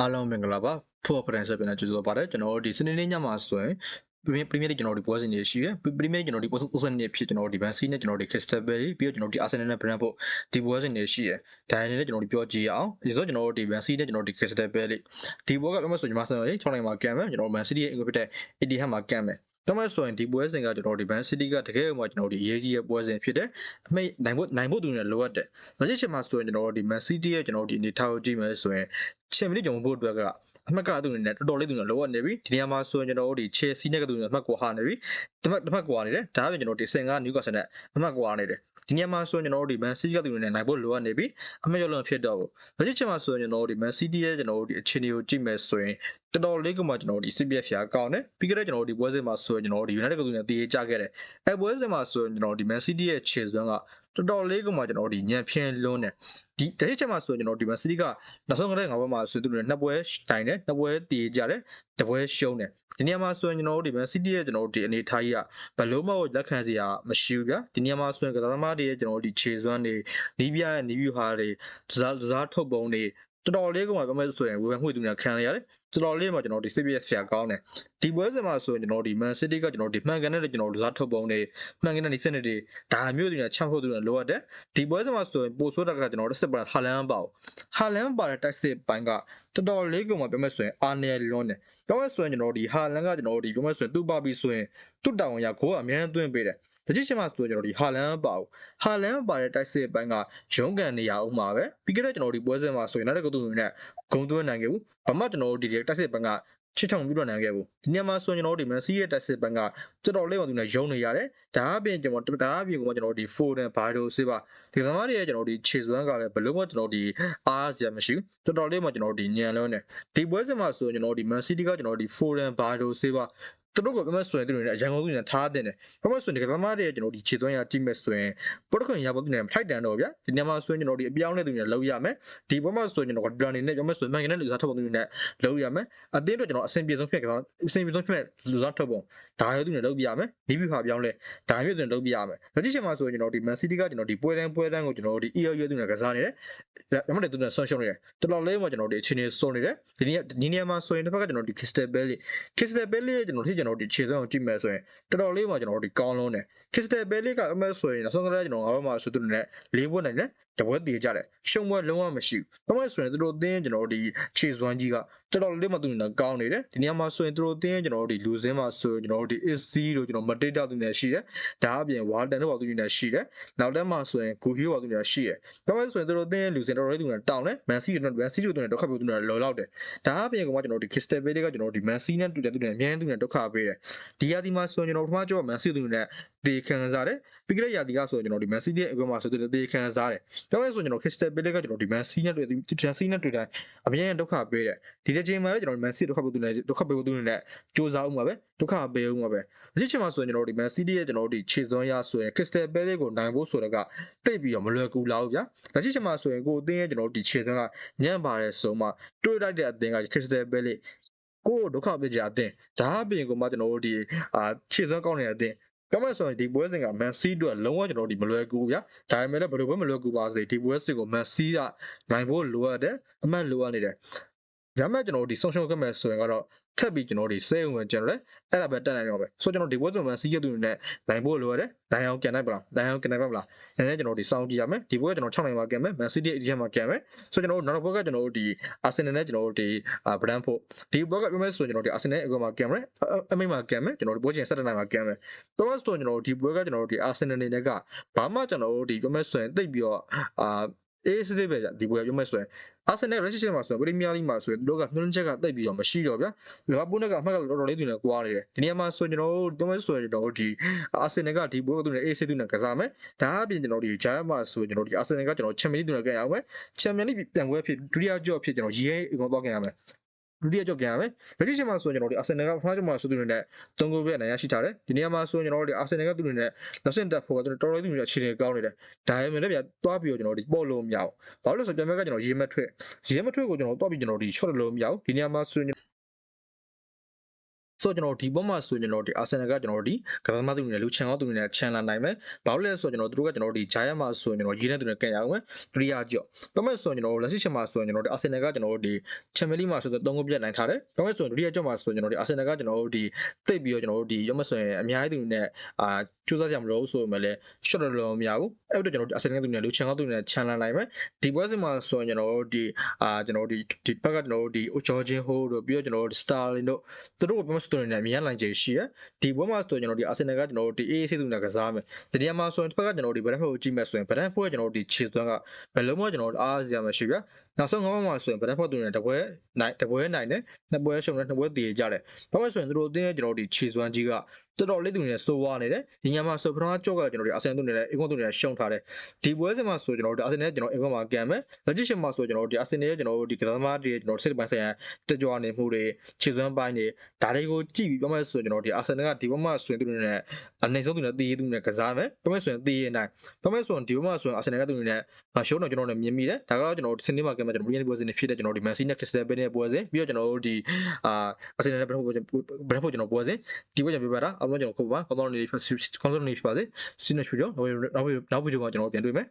အားလုံးမင်္ဂလာပါဖော်ဖရန်ဆက်ပြန်ကြိုဆိုပါတယ်ကျွန်တော်တို့ဒီစနေနေ့ညမှာဆိုရင်ပရီမီယာလိကျွန်တော်တို့ပွဲစဉ်တွေရှိတယ်ပရီမီယာကျွန်တော်တို့ပုံစံနေဖြစ်ကျွန်တော်တို့ဒီဘန်စီနဲ့ကျွန်တော်တို့ခရစ္စတယ်ဘယ်လီပြီးတော့ကျွန်တော်တို့ဒီအာဆင်နယ်နဲ့ဘရန်ဖို့ဒီပွဲစဉ်တွေရှိတယ်ဒါအနေနဲ့ကျွန်တော်တို့ပြောကြည့်အောင်ဒီဆိုကျွန်တော်တို့ဒီဘန်စီနဲ့ကျွန်တော်တို့ဒီခရစ္စတယ်ဘယ်လီဒီပွဲကပြောမှဆိုညီမဆန်ရေး6နိုင်မှာကန်မယ်ကျွန်တော်တို့ဘန်စီရဲ့အင်္ဂလိပ်ဖြစ်တဲ့ AD ဟတ်မှာကန်မယ် တော့မဲ့ဆိုရင်ဒီပွဲစဉ်ကကျွန်တော်ဒီဘန်စီတီကတကယ်မှကျွန်တော်ဒီအရေးကြီးရဲ့ပွဲစဉ်ဖြစ်တယ်အမိတ်နိုင်ဖို့နိုင်ဖို့သူနဲ့လိုအပ်တယ်။ဒါချင်းချင်းမှာဆိုရင်ကျွန်တော်ဒီမန်စီတီရဲ့ကျွန်တော်ဒီအနေထားကိုကြည့်မယ်ဆိုရင်ချန်ပီယံလိကျွန်တော်ဖို့အတွက်က အမှတ်ကသူအနေနဲ့တော်တော်လေးသူနဲ့လိုအပ်နေပြီ။ဒီနေရာမှာဆိုရင်ကျွန်တော်တို့ဒီ Chelsea နဲ့ကသူနဲ့အမှတ်ကိုဟာနေပြီ။တစ်မှတ်တစ်မှတ်ကွာနေတယ်။ဒါအပြင်ကျွန်တော်ဒီစင်ကနျူကာဆယ်နဲ့အမှတ်ကွာနေတယ်။ဒီနေရာမှာဆိုရင်ကျွန်တော်တို့ဒီမန်စီတီကသူနဲ့နိုင်ဖို့လိုအပ်နေပြီ။အမှတ်ရလုံးဖြစ်တော့ဘူး။ဒါချင်းချင်းမှာဆိုရင်ကျွန်တော်တို့ဒီမန်စီတီရဲ့ကျွန်တော်တို့ဒီအခြေအနေကိုကြည့်မယ်ဆိုရင်တော်တော်လေးကမှကျွန်တော်တို့ဒီ CPF ဖျားကောင်းတယ်ပြီးကြတဲ့ကျွန်တော်တို့ဒီပွဲစဉ်မှာဆိုရင်ကျွန်တော်တို့ဒီ United ကသူနဲ့တည်ကြခဲ့တယ်အဲပွဲစဉ်မှာဆိုရင်ကျွန်တော်တို့ဒီ Man City ရဲ့ခြေစွမ်းက တော်တော်လေးကမှကျွန်တော်တို့ဒီညံဖြင်းလွန်းတယ်ဒီတတိချက်မှာဆိုရင်ကျွန်တော်ဒီ Man City ကနောက်ဆုံးကလေးငါဘက်မှာဆိုသူတို့နှစ်ပွဲတိုင်တယ်နှစ်ပွဲတည်ကြတယ်တစ်ပွဲရှုံးတယ်ဒီနေရာမှာဆိုရင်ကျွန်တော်တို့ဒီ Man City ရဲ့ကျွန်တော်တို့ဒီအနေထားကြီးကဘလုံးမကိုလက်ခံစရာမရှိဘူးဗျာဒီနေရာမှာဆိုရင်ကစားသမားတွေရဲ့ကျွန်တော်တို့ဒီခြေစွမ်းတွေနီးပြရဲ့နီးဗျူဟာတွေဒစားဒစားထုတ်ပုံတွေတော်တော်လေးကမှပြောမယ်ဆိုရင်ဝေဖန်မှုသူများခံရရတယ်တော်တော်လေးမှကျွန်တော်ဒီ CPS ဆရာကောင်းတယ် ဒီပွဲစဉ်မှာဆိုရင်ကျွန်တော်ဒီ Man City ကကျွန်တော်ဒီမှန်ကန်တဲ့ကျွန်တော်လူစားထုတ်ပုံတွေမှန်ကန်တဲ့ဒီစနစ်တွေဒါမျိုးတွေနဲ့ချောက်ဖို့သူတွေလိုအပ်တယ်ဒီပွဲစဉ်မှာဆိုရင်ပိုဆိုးတာကကျွန်တော်တို့စစ်ပန်ဟာလန်ပေါ့ဟာလန်ပါတဲ့တိုက်စစ်ပိုင်းကတော်တော်လေးကမှပြောမယ်ဆိုရင်အာနယ်လွန်းတယ်ပြောမယ်ဆိုရင်ကျွန်တော်ဒီဟာလန်ကကျွန်တော်ဒီပြောမယ်ဆိုရင်သူ့ပါပြီဆိုရင်သူ့တောင်ရဂိုးအများကြီးသွင်းပေးတယ်တတိချင်းမှာဆိုကျွန်တော်ဒီဟာလန်ပါဘူးဟာလန်ပါတဲ့တိုက်စစ်ပိုင်းကရုံးကန်နေရအောင်ပါပဲပြီးခဲ့တဲ့ကျွန်တော်ဒီပွဲစဉ်မှာဆိုရင်နောက်တစ်ခုသူတွေနဲ့ဂုံသွင်းနိုင်ခဲ့ဘူးဘာမှကျွန်တော်တို့ဒီတိုက်စစ်ပိုင်းက ချစ်ထုံပြုတော့နိုင်ခဲ့ဘူးဒီညမှာဆိုရင်ကျွန်တော်တို့ဒီမန်စီရဲ့တိုက်စစ်ပိုင်းကတော်တော်လေးပါသူနဲ့ရုံနေရတယ်ဒါအပြင်ကျွန်တော်ဒါအပြင်ကကျွန်တော်တို့ဒီဖိုဒန်ဘာဒိုစစ်ပါဒီသမားတွေရဲ့ကျွန်တော်တို့ဒီခြေစွမ်းကလည်းဘလို့မှကျွန်တော်ဒီအားစရာမရှိဘူးတော်တော်လေးမှကျွန်တော်တို့ဒီညံလုံးနေဒီပွဲစဉ်မှာဆိုရင်ကျွန်တော်တို့ဒီမန်စီတီကကျွန်တော်တို့ဒီဖိုဒန်ဘာဒိုစစ်ပါ သူတို့ကဘယ်မှာဆိုရင်သူတို့နဲ့အရန်ကုန်သူနဲ့ထားတဲ့တယ်ဘယ်မှာဆိုရင်ဒီကသမားတွေကျွန်တော်ဒီခြေသွင်းရတိမဲ့ဆိုရင်ပုတ်ခွန်ရဖို့သူနဲ့ထိုက်တန်တော့ဗျာဒီနေရာမှာဆိုရင်ကျွန်တော်ဒီအပြောင်းလဲသူနဲ့လောက်ရမယ်ဒီဘက်မှာဆိုရင်ကျွန်တော်ဒရန်နေနဲ့ပြောမယ်ဆိုရင်မှန်ကန်တဲ့လူစားထုတ်ပုံသူနဲ့လောက်ရမယ်အသင်းတို့ကျွန်တော်အဆင်ပြေဆုံးဖြစ်ကစားအဆင်ပြေဆုံးဖြစ်လူစားထုတ်ပုံဒါရောသူနဲ့လောက်ပြရမယ်ဒီဗျူဟာပြောင်းလဲဒါမျိုးသူနဲ့လောက်ပြရမယ်ဒါကြည့်ချင်မှာဆိုရင်ကျွန်တော်ဒီ Man City ကကျွန်တော်ဒီပွဲတန်းပွဲတန်းကိုကျွန်တော်ဒီ EO ရွသူနဲ့ကစားနေတယ်ဒါမှမဟုတ်သူနဲ့ဆွန့်ရှုံးနေတယ်တော်တော်လေးမှကျွန်တော်ဒီအချိန်နေစုံနေတယ်ဒီနေ့ဒီနေရာမှာဆိုရင်တစ်ဖက်ကကျွန်တော်ဒီ Crystal Palace Crystal Palace ရဲ့ကျွန်တော်ထိကျွန်တော်ဒီခြေစွမ်းကိုကြည့်မယ်ဆိုရင်တော်တော်လေးမှကျွန်တော်တို့ဒီကောင်းလုံးတယ် Crystal Palace ကအမဲဆိုရင်နောက်ဆုံးကလေးကျွန်တော်ငါဘက်မှာဆိုသူတို့နဲ့လေးပွဲနိုင်တယ်တပွဲတည်ကြတယ်ရှုံပွဲလုံးဝမရှိဘူးဘာမှဆိုရင်သူတို့အသင်းကျွန်တော်တို့ဒီခြေစွမ်းကြီးကတော်တော်လေးမှသူတို့နဲ့ကောင်းနေတယ်ဒီနေရာမှာဆိုရင်သူတို့အသင်းကျွန်တော်တို့ဒီလူစင်းမှာဆိုရင်ကျွန်တော်တို့ဒီ AC တို့ကျွန်တော်မတိတ်တောက်သူနဲ့ရှိတယ်ဒါအပြင် Walton တို့ပါသူတွေနဲ့ရှိတယ်နောက်တက်မှာဆိုရင် Guhio ပါသူတွေနဲ့ရှိတယ်ဘာမှဆိုရင်သူတို့အသင်းလူစင်းတော်တော်လေးသူနဲ့တောင်းတယ် Man City တို့ Man City တို့နဲ့ဒုက္ခပေးသူနဲ့လော်လောက်တယ်ဒါအပြင်ကမှကျွန်တော်တို့ဒီ Crystal Palace ကကျွန်တော်တို့ဒီ Man City နဲ့တူတယ်သူနဲ့အများကြီးသူနဲ့ဒုက္ခပေးတယ်ဒီရာဒီမှာဆိုရင်ကျွန်တော်ပထမကြော Man City သူနဲ့တေခံစားတယ်ပြီးကြတဲ့ရာဒီကဆိုရင်ကျွန်တော်ဒီ Man City ရဲ့အကွက်မှာဆိုသူတေခံစားတယ်ပြောရရင်ဆိုကျွန်တော် Crystal Palace ကကျွန်တော်ဒီ Man City နဲ့တွေ့ Man City နဲ့တွေ့တိုင်းအများကြီးဒုက္ခပေးတယ်ဒီတစ်ချိန်မှာလည်းကျွန်တော် Man City ဒုက္ခပေးသူနဲ့ဒုက္ခပေးသူနဲ့စူးစမ်းအောင်ပါပဲဒုက္ခပေးအောင်ပါပဲဒီချိန်မှာဆိုရင်ကျွန်တော်ဒီ Man City ရဲ့ကျွန်တော်ဒီခြေစွမ်းရဆိုရင် Crystal Palace ကိုနိုင်ဖို့ဆိုတော့ကတိတ်ပြီးတော့မလွယ်ကူလောက်ဗျာဒါချိန်မှာဆိုရင်ကိုအသင်းရဲ့ကျွန်တော်ဒီခြေစွမ်းကညံ့ပါတယ်ဆိုမှတွေ့လိုက်တဲ့အသင်းက Crystal Palace ကိုဒုက္ခပေးကြအတင်းဒါအပြင်ကမှကျွန်တော်တို့ဒီအာခြေစွမ်းကောင်းနေတဲ့အတင်း ကမဆိုရင်ဒီပွဲစဉ်က Man City အတွက်လုံးဝကျွန်တော်တို့ဒီမလွယ်ကူဘူးဗျာဒါပေမဲ့လည်းဘယ်လိုပဲမလွယ်ကူပါစေဒီပွဲစဉ်ကို Man City ကနိုင်ဖို့လိုအပ်တယ်အမှတ်လိုအပ်နေတယ်ဒါမှကျွန်တော်တို့ဒီဆုံးရှုံးခဲ့မယ်ဆိုရင်ကတော့ ထပ်ပြီးကျွန်တော်တို့စေုံဝင်ကျွန်တော်လည်းအဲ့ဒါပဲတက်နိုင်တော့ပဲဆိုတော့ကျွန်တော်ဒီပွဲစဉ်မှာစီးရသူနဲ့နိုင်ဖို့လိုရတယ်နိုင်အောင်ကန်နိုင်ပါလားနိုင်အောင်ကန်နိုင်ပါမလားအဲဒါကျွန်တော်ဒီစောင့်ကြည့်ရမယ်ဒီပွဲကကျွန်တော်6နိုင်ပါကန်မယ် Man City အဒီမှာကန်မယ်ဆိုတော့ကျွန်တော်တို့နောက်တစ်ပွဲကကျွန်တော်တို့ဒီ Arsenal နဲ့ကျွန်တော်တို့ဒီ Brentford ဒီပွဲကပြောမယ်ဆိုရင်ကျွန်တော်ဒီ Arsenal အကွာမှာကန်မယ်အမိတ်မှာကန်မယ်ကျွန်တော်တို့ပွဲချင်း7နိုင်မှာကန်မယ်ပြောမယ်ဆိုရင်ကျွန်တော်တို့ဒီပွဲကကျွန်တော်တို့ဒီ Arsenal အနေနဲ့ကဘာမှကျွန်တော်တို့ဒီပြောမယ်ဆိုရင်တိတ်ပြီးတော့အာအေးစစ်စစ်ပဲじゃဒီပွဲပြောမယ်ဆိုရင် အာဆင်နယ်ရက်ရှိမှာဆိုရင်ပရီးမီးယားလိမှာဆိုရင်တို့ကမျှော်လင့်ချက်ကတိတ်ပြီးတော့မရှိတော့ဗျာလီဗာပူးနဲ့ကအမှတ်ကတော်တော်လေးသူနဲ့ကွာနေတယ်ဒီနေရာမှာဆိုရင်ကျွန်တော်တို့ပြောမယ်ဆိုရင်ကျွန်တော်တို့ဒီအာဆင်နယ်ကဒီပွဲကသူနဲ့အေးစစ်သူနဲ့ကစားမယ်ဒါအပြင်ကျွန်တော်ဒီဂျားမှာဆိုရင်ကျွန်တော်ဒီအာဆင်နယ်ကကျွန်တော်ချန်ပီယံလိသူနဲ့ကန်ရအောင်မယ်ချန်ပီယံလိပြန်ပွဲဖြစ်ဒုတိယကြော့ဖြစ်ကျွန်တော်ရေးအကုန်တော့ကန်ရမယ် ဒုတိယကြော့ကန်ရမယ်။လက်ရှိချိန်မှာဆိုရင်ကျွန်တော်ဒီအာဆင်နယ်ကပထမကြော့မှာဆိုသူတွေနဲ့သုံးဂိုးပဲနိုင်ရရှိထားတယ်။ဒီနေရာမှာဆိုရင်ကျွန်တော်တို့ဒီအာဆင်နယ်ကသူတွေနဲ့လက်ဆင့်တက်ဖို့တော်တော်လေးသူတွေအခြေအနေကောင်းနေတယ်။ဒါပေမဲ့လည်းဗျာတွားပြီးတော့ကျွန်တော်ဒီပို့လို့မရဘူး။ဘာလို့လဲဆိုတော့ပြန်မဲ့ကကျွန်တော်ရေးမထွက်ရေးမထွက်ကိုကျွန်တော်တွားပြီးကျွန်တော်ဒီ short လို့မရဘူး။ဒီနေရာမှာဆိုရင် ဆိုတော့ကျွန်တော်ဒီဘက်မှာဆိုရင်ကျွန်တော်ဒီ Arsenal ကကျွန်တော်ဒီကစားသမားသူတွေနဲ့လူချန်ကောင်းသူတွေနဲ့ချန်လာနိုင်မယ်ဘာလို့လဲဆိုတော့ကျွန်တော်တို့ကကျွန်တော်ဒီ Giant မှာဆိုရင်ကျွန်တော်ရေးနေသူတွေကန်ရအောင်မယ်ဒုတိယကြော့ဘာမဲ့ဆိုရင်ကျွန်တော်လက်ရှိချက်မှာဆိုရင်ကျွန်တော်ဒီ Arsenal ကကျွန်တော်တို့ဒီ Champions League မှာဆိုတော့၃ခုပြတ်နိုင်ထားတယ်ဘာမဲ့ဆိုရင်ဒုတိယကြော့မှာဆိုရင်ကျွန်တော်ဒီ Arsenal ကကျွန်တော်တို့ဒီတိတ်ပြီးတော့ကျွန်တော်တို့ဒီရောမဆိုရင်အများကြီးသူတွေနဲ့အာစူးစမ်းကြမလို့ဆိုပေမဲ့လည်း shot တော့လုံးမရဘူးအဲ့တော့ကျွန်တော်တို့ Arsenal သူတွေနဲ့လူချန်ကောင်းသူတွေနဲ့ချန်လာနိုင်မယ်ဒီပွဲစဉ်မှာဆိုရင်ကျွန်တော်တို့ဒီအာကျွန်တော်တို့ဒီဒီဘက်ကကျွန်တော်တို့ဒီ Georgian Hole တို့ပြီးတော့ကျွန်တော်တို့ Starling တို့သူတို့ကပြောမှဆိုရင်လည်းအများနိုင်ချေရှိရဒီပွဲမှာဆိုရင်ကျွန်တော်ဒီ Arsenal ကကျွန်တော်တို့ဒီ AA သူတွေနဲ့ကစားမယ်ဒီနေရာမှာဆိုရင်တစ်ဖက်ကကျွန်တော်တို့ဒီ Brentford ကိုကြည့်မယ်ဆိုရင် Brentford ကကျွန်တော်တို့ဒီခြေစွမ်းကဘယ်လုံးမှကျွန်တော်တို့အားစရာမရှိပြနောက်ဆုံးငေါင်းမှာဆိုရင် Brentford သူတွေနဲ့တပွဲနိုင်တပွဲနိုင်တယ်နှစ်ပွဲရှုံတယ်နှစ်ပွဲတည်ကြတယ်ဘာမှဆိုရင်သူတို့အသင်းရဲ့ကျွန်တော်တို့ဒီခြေစွမ်းကြီးက တော်တော်လေးသူတွေနဲ့စိုးဝါနေတယ်ဒီညမှာဆိုပထမကြော့ကကျွန်တော်တို့ Arsenal သူတွေနဲ့အင်ကွန်သူတွေနဲ့ရှုံထားတယ်ဒီပွဲစဉ်မှာဆိုကျွန်တော်တို့ Arsenal ကျွန်တော်အင်ကွန်မှာကန်မယ်လက်ရှိရှင်မှာဆိုကျွန်တော်တို့ဒီ Arsenal ရဲ့ကျွန်တော်တို့ဒီကစားသမားတွေကျွန်တော်စိတ်ပိုင်းဆိုင်ရာတကြွနေမှုတွေခြေစွမ်းပိုင်းတွေဒါတွေကိုကြည့်ပြီးပြောမှဆိုကျွန်တော်ဒီ Arsenal ကဒီဘက်မှာဆိုရင်သူတွေနဲ့အနေဆုံးသူတွေနဲ့တည်ရသူတွေနဲ့ကစားမယ်ပြောမှဆိုရင်တည်ရနိုင်ပြောမှဆိုရင်ဒီဘက်မှာဆိုရင် Arsenal ကသူတွေနဲ့ရှုံးတော့ကျွန်တော်တို့မြင်မိတယ်ဒါကတော့ကျွန်တော်တို့စနေမှာကမှကျွန်တော် Premier League ပွဲစဉ်တွေဖြစ်တဲ့ကျွန်တော်ဒီ Man City နဲ့ Crystal Palace နဲ့ပွဲစဉ်ပြီးတော့ကျွန်တော်တို့ဒီအာ Arsenal နဲ့ Brentford Brentford ကျွန်တော်ပွဲစဉ်ဒီပွဲကျွန်တော်ပြပါတာအားလုံးကျွန်တော်ခုပါကောင်းကောင်းလေးကောင်းကောင်းလေးဖြစ်ပါစေ Signature ကြောင့်နောက်နောက်ဗီဒီယိုမှာကျွန်တော်ပြန်တွေ့မယ်